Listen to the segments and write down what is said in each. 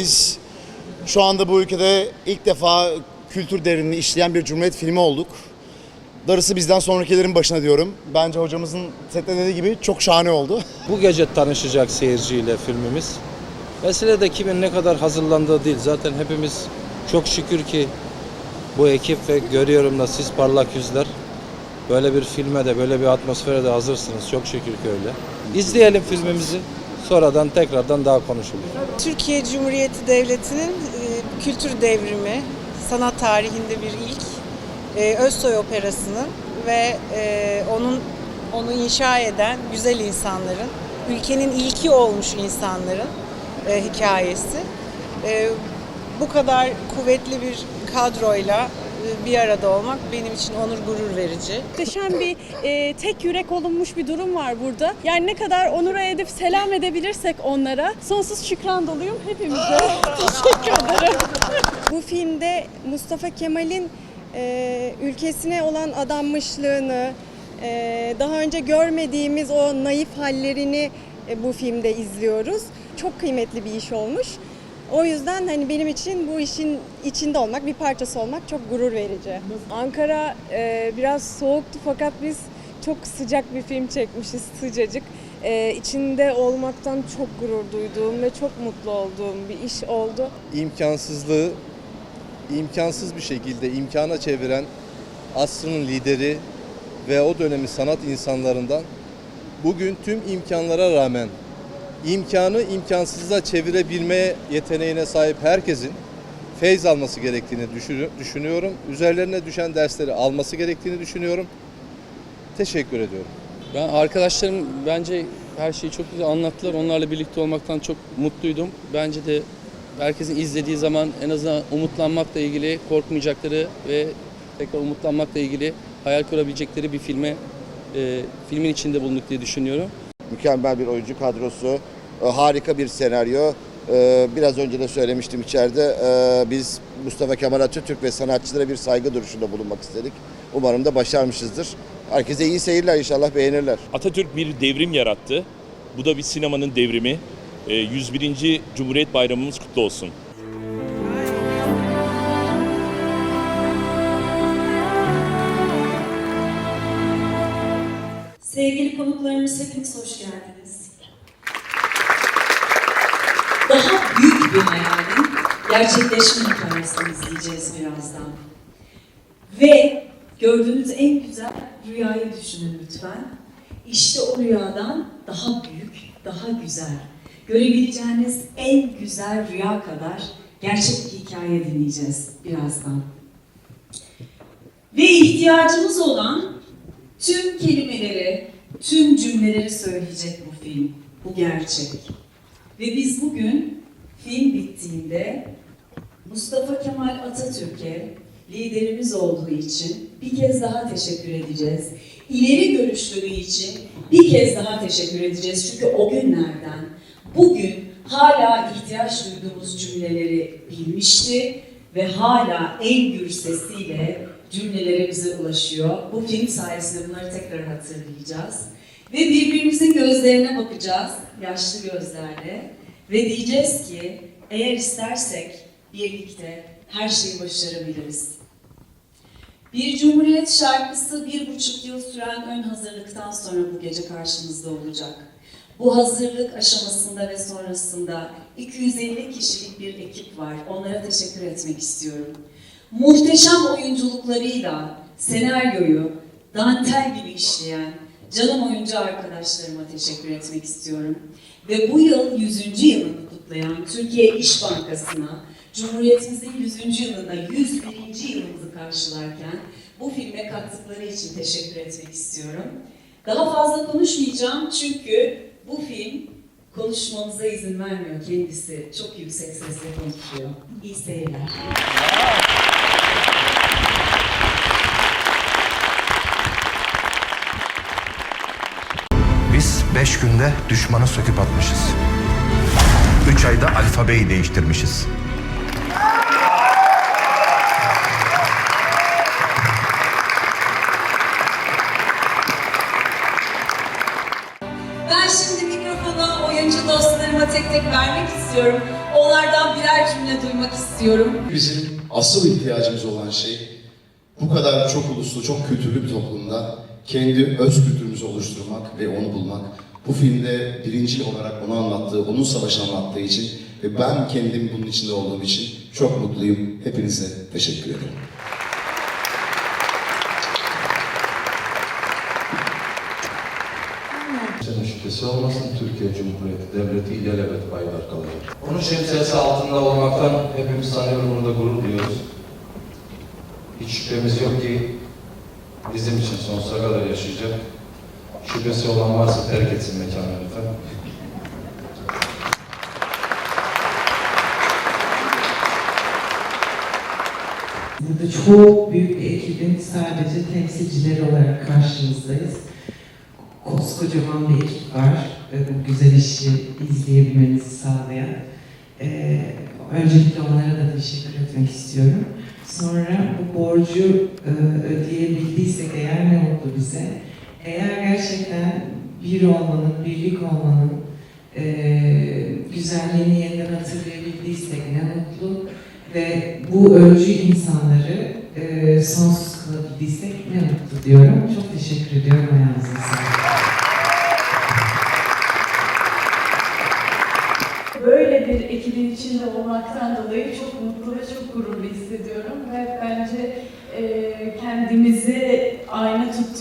biz şu anda bu ülkede ilk defa kültür devrimini işleyen bir Cumhuriyet filmi olduk. Darısı bizden sonrakilerin başına diyorum. Bence hocamızın sette dediği gibi çok şahane oldu. Bu gece tanışacak seyirciyle filmimiz. Mesele de kimin ne kadar hazırlandığı değil. Zaten hepimiz çok şükür ki bu ekip ve görüyorum da siz parlak yüzler böyle bir filme de böyle bir atmosfere de hazırsınız. Çok şükür ki öyle. İzleyelim filmimizi. Sonradan tekrardan daha konuşulur. Türkiye Cumhuriyeti Devleti'nin e, kültür devrimi, sanat tarihinde bir ilk. E, Özsoy Operası'nın ve e, onun onu inşa eden güzel insanların, ülkenin ilki olmuş insanların hikayesi. Bu kadar kuvvetli bir kadroyla bir arada olmak benim için onur gurur verici. Muhteşem bir e, tek yürek olunmuş bir durum var burada. Yani ne kadar onura edip selam edebilirsek onlara sonsuz şükran doluyum hepimize. Teşekkür ederim. Bu filmde Mustafa Kemal'in e, ülkesine olan adanmışlığını, e, daha önce görmediğimiz o naif hallerini e, bu filmde izliyoruz. Çok kıymetli bir iş olmuş. O yüzden hani benim için bu işin içinde olmak, bir parçası olmak çok gurur verici. Ankara e, biraz soğuktu fakat biz çok sıcak bir film çekmişiz, sıcacık. E, içinde olmaktan çok gurur duyduğum ve çok mutlu olduğum bir iş oldu. imkansızlığı imkansız bir şekilde imkana çeviren asrının lideri ve o dönemi sanat insanlarından bugün tüm imkanlara rağmen imkanı imkansıza çevirebilme yeteneğine sahip herkesin feyz alması gerektiğini düşün- düşünüyorum. Üzerlerine düşen dersleri alması gerektiğini düşünüyorum. Teşekkür ediyorum. Ben arkadaşlarım bence her şeyi çok güzel anlattılar. Onlarla birlikte olmaktan çok mutluydum. Bence de herkesin izlediği zaman en azından umutlanmakla ilgili korkmayacakları ve tekrar umutlanmakla ilgili hayal kurabilecekleri bir filme e, filmin içinde bulunduk diye düşünüyorum. Mükemmel bir oyuncu kadrosu, e, harika bir senaryo. E, Biraz önce de söylemiştim içeride. e, Biz Mustafa Kemal Atatürk ve sanatçılara bir saygı duruşunda bulunmak istedik. Umarım da başarmışızdır. Herkese iyi seyirler inşallah beğenirler. Atatürk bir devrim yarattı. Bu da bir sinemanın devrimi. Ee, 101. Cumhuriyet Bayramımız kutlu olsun. Konuklarımız hepiniz hoş geldiniz. Daha büyük bir hayalin gerçekleşme hikayesini izleyeceğiz birazdan. Ve gördüğünüz en güzel rüyayı düşünün lütfen. İşte o rüyadan daha büyük, daha güzel, görebileceğiniz en güzel rüya kadar gerçek bir hikaye dinleyeceğiz birazdan. Ve ihtiyacımız olan tüm kelimeleri, tüm cümleleri söyleyecek bu film, bu gerçek. Ve biz bugün film bittiğinde Mustafa Kemal Atatürk'e liderimiz olduğu için bir kez daha teşekkür edeceğiz. İleri görüşlülüğü için bir kez daha teşekkür edeceğiz. Çünkü o günlerden bugün hala ihtiyaç duyduğumuz cümleleri bilmişti ve hala en gür sesiyle cümleleri bize ulaşıyor. Bu film sayesinde bunları tekrar hatırlayacağız. Ve birbirimizin gözlerine bakacağız, yaşlı gözlerle. Ve diyeceğiz ki eğer istersek birlikte her şeyi başarabiliriz. Bir Cumhuriyet şarkısı bir buçuk yıl süren ön hazırlıktan sonra bu gece karşımızda olacak. Bu hazırlık aşamasında ve sonrasında 250 kişilik bir ekip var. Onlara teşekkür etmek istiyorum. Muhteşem oyunculuklarıyla senaryoyu dantel gibi işleyen canım oyuncu arkadaşlarıma teşekkür etmek istiyorum. Ve bu yıl 100. yılını kutlayan Türkiye İş Bankası'na Cumhuriyetimizin 100. yılında 101. yılımızı karşılarken bu filme kattıkları için teşekkür etmek istiyorum. Daha fazla konuşmayacağım çünkü bu film konuşmamıza izin vermiyor kendisi. Çok yüksek sesle konuşuyor. İyi seyirler. Beş günde düşmanı söküp atmışız. Üç ayda alfabeyi değiştirmişiz. Ben şimdi mikrofonu oyuncu dostlarıma tek tek vermek istiyorum. Onlardan birer istiyorum. Bizim asıl ihtiyacımız olan şey bu kadar çok uluslu, çok kültürlü bir toplumda kendi öz kültürümüzü oluşturmak ve onu bulmak. Bu filmde birinci olarak onu anlattığı, onun savaşı anlattığı için ve ben kendim bunun içinde olduğum için çok mutluyum. Hepinize teşekkür ederim. Kimsenin şüphesi olmasın Türkiye Cumhuriyeti Devleti ilelebet baylar kalacak. Onun şemsiyesi altında olmaktan hepimiz sanıyorum burada gurur duyuyoruz. Hiç şüphemiz yok ki bizim için sonsuza kadar yaşayacak. Şüphesi olan varsa terk etsin mekanı lütfen. Burada çok büyük bir ekibin sadece temsilcileri olarak karşınızdayız. Koskocaman bir ekip var. Bu güzel işi izleyebilmenizi sağlayan. Ee, öncelikle onlara da teşekkür etmek istiyorum. Sonra bu borcu e, ödeyebildiysek eğer ne mutlu bize. Eğer gerçekten bir olmanın, birlik olmanın e, güzelliğini yeniden hatırlayabildiysek ne mutlu ve bu öncü insanları e, sonsuz kılabildiysek ne mutlu diyorum. Çok teşekkür ediyorum ayağınıza. Böyle bir ekibin içinde olmaktan dolayı çok mutlu ve çok gururlu hissediyorum ve bence e,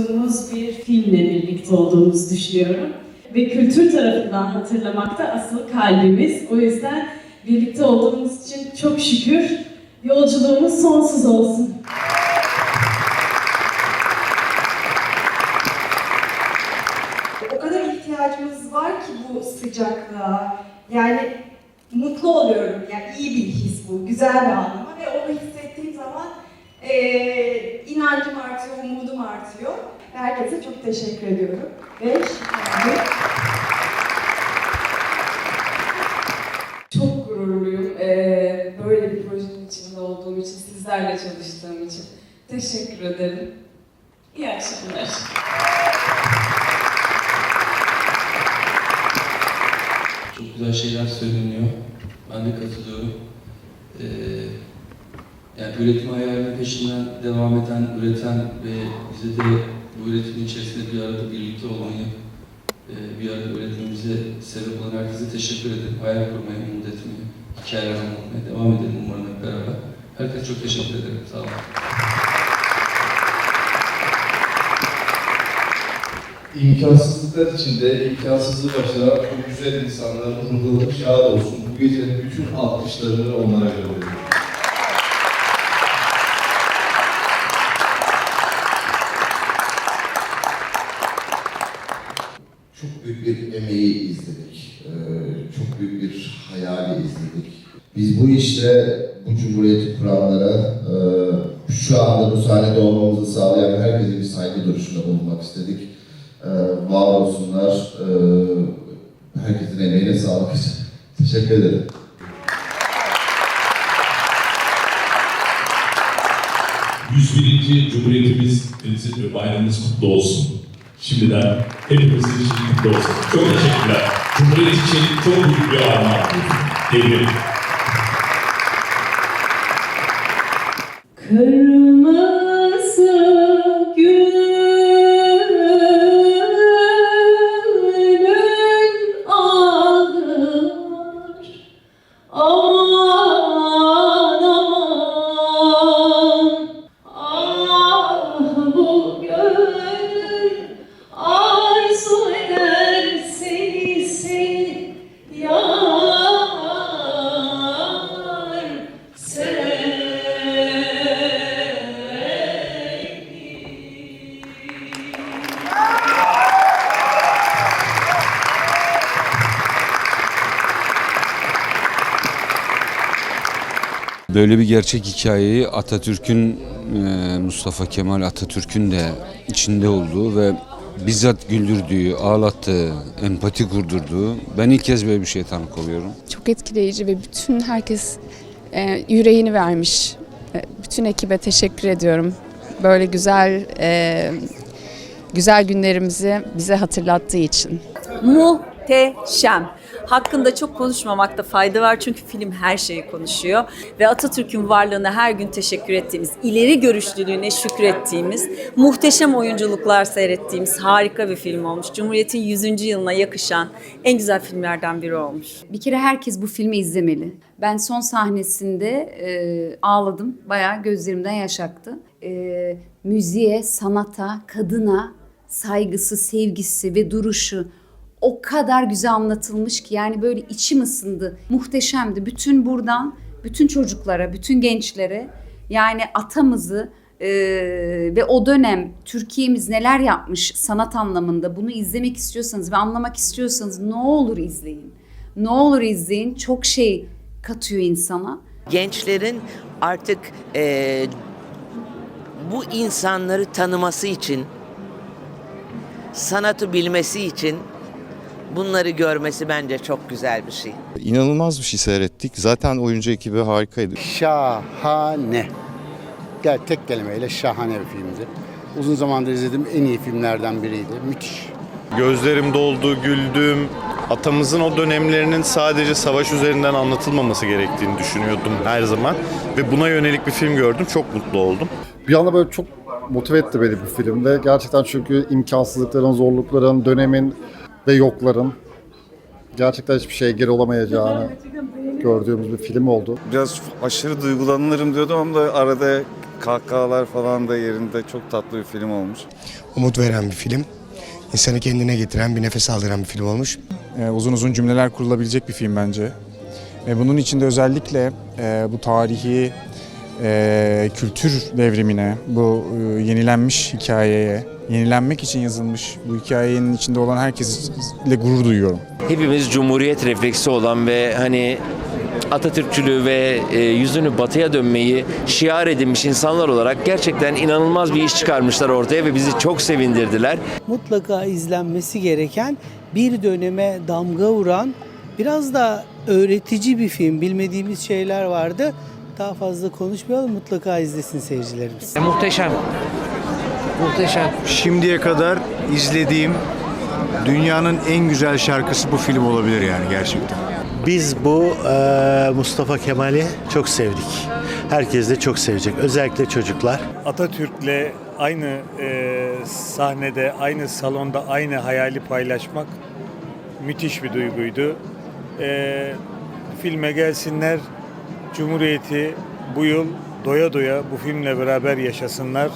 ayna tuttuğumuz bir filmle birlikte olduğumuzu düşünüyorum. Ve kültür tarafından hatırlamakta asıl kalbimiz. O yüzden birlikte olduğumuz için çok şükür yolculuğumuz sonsuz olsun. O kadar ihtiyacımız var ki bu sıcaklığa. Yani mutlu oluyorum. Yani iyi bir his bu. Güzel bir anlama ve onu hissettiğim zaman eee inancım artıyor, umudum artıyor. Herkese çok teşekkür ediyorum. Ve şimdi Çok gururluyum ee, böyle bir projenin içinde olduğum için, sizlerle çalıştığım için. Teşekkür ederim. İyi akşamlar. Çok güzel şeyler söyleniyor. Ben de katılıyorum. Ee, yani üretim hayalinin peşinden devam eden, üreten ve bize de bu üretimin içerisinde bir arada birlikte olmayı, e, bir arada üretimimize sebep olan herkese teşekkür ederim. Hayal kurmayı, umut etmeyi, hikayeler anlatmaya devam edelim umarım hep beraber. Herkese çok teşekkür ederim. Sağ olun. İmkansızlıklar içinde imkansızlığı başaran bu güzel insanların ruhları şad olsun. Bu gecenin bütün alkışlarını onlara gönderiyorum. Çok büyük bir emeği izledik. Ee, çok büyük bir hayali izledik. Biz bu işte bu cumhuriyeti kuranlara, e, şu anda bu sahnede olmamızı sağlayan herkese bir saygı duruşunda bulunmak istedik. Ee, var olsunlar. Ee, herkesin emeğine sağlık. Teşekkür ederim. Cumhuriyetimiz, bayramımız kutlu olsun. Şimdiden hepimizin için kutlu olsun. Çok teşekkürler. Cumhuriyet için çok büyük bir armağan. Devrim. Could Böyle bir gerçek hikayeyi Atatürk'ün, e, Mustafa Kemal Atatürk'ün de içinde olduğu ve bizzat güldürdüğü, ağlattığı, empati kurdurduğu, ben ilk kez böyle bir şeye tanık oluyorum. Çok etkileyici ve bütün herkes e, yüreğini vermiş. E, bütün ekibe teşekkür ediyorum. Böyle güzel e, güzel günlerimizi bize hatırlattığı için. Muhteşem. Hakkında çok konuşmamakta fayda var çünkü film her şeyi konuşuyor ve Atatürk'ün varlığına her gün teşekkür ettiğimiz, ileri görüşlülüğüne şükrettiğimiz, muhteşem oyunculuklar seyrettiğimiz harika bir film olmuş. Cumhuriyet'in 100. yılına yakışan en güzel filmlerden biri olmuş. Bir kere herkes bu filmi izlemeli. Ben son sahnesinde e, ağladım. Bayağı gözlerimden yaş aktı. E, müziğe, sanata, kadına saygısı, sevgisi ve duruşu o kadar güzel anlatılmış ki yani böyle içim ısındı. Muhteşemdi. Bütün buradan bütün çocuklara, bütün gençlere yani atamızı e, ve o dönem Türkiye'miz neler yapmış sanat anlamında bunu izlemek istiyorsanız ve anlamak istiyorsanız ne olur izleyin. Ne olur izleyin. Çok şey katıyor insana. gençlerin artık eee, bu insanları tanıması için, sanatı bilmesi için bunları görmesi bence çok güzel bir şey. İnanılmaz bir şey seyrettik. Zaten oyuncu ekibi harikaydı. Şahane. Gel tek kelimeyle şahane bir filmdi. Uzun zamandır izlediğim en iyi filmlerden biriydi. Müthiş. Gözlerim doldu, güldüm. Atamızın o dönemlerinin sadece savaş üzerinden anlatılmaması gerektiğini düşünüyordum her zaman. Ve buna yönelik bir film gördüm. Çok mutlu oldum. Bir anda böyle çok motive etti beni bu filmde. Gerçekten çünkü imkansızlıkların, zorlukların, dönemin ve yokların gerçekten hiçbir şeye geri olamayacağını gördüğümüz bir film oldu. Biraz aşırı duygulanırım diyordum ama da arada kahkahalar falan da yerinde çok tatlı bir film olmuş. Umut veren bir film. İnsanı kendine getiren, bir nefes aldıran bir film olmuş. Ee, uzun uzun cümleler kurulabilecek bir film bence. Ve bunun içinde özellikle e, bu tarihi e, kültür devrimine, bu e, yenilenmiş hikayeye, yenilenmek için yazılmış bu hikayenin içinde olan herkesle gurur duyuyorum. Hepimiz cumhuriyet refleksi olan ve hani Atatürkçülüğü ve e, yüzünü batıya dönmeyi şiar edinmiş insanlar olarak gerçekten inanılmaz bir iş çıkarmışlar ortaya ve bizi çok sevindirdiler. Mutlaka izlenmesi gereken bir döneme damga vuran biraz da öğretici bir film. Bilmediğimiz şeyler vardı. Daha fazla konuşmayalım. Mutlaka izlesin seyircilerimiz. Muhteşem. Muhteşem. Şimdiye kadar izlediğim dünyanın en güzel şarkısı bu film olabilir yani gerçekten. Biz bu Mustafa Kemal'i çok sevdik. Herkes de çok sevecek. Özellikle çocuklar. Atatürk'le aynı e, sahnede, aynı salonda aynı hayali paylaşmak müthiş bir duyguydu. E, filme gelsinler, Cumhuriyeti bu yıl doya doya bu filmle beraber yaşasınlar.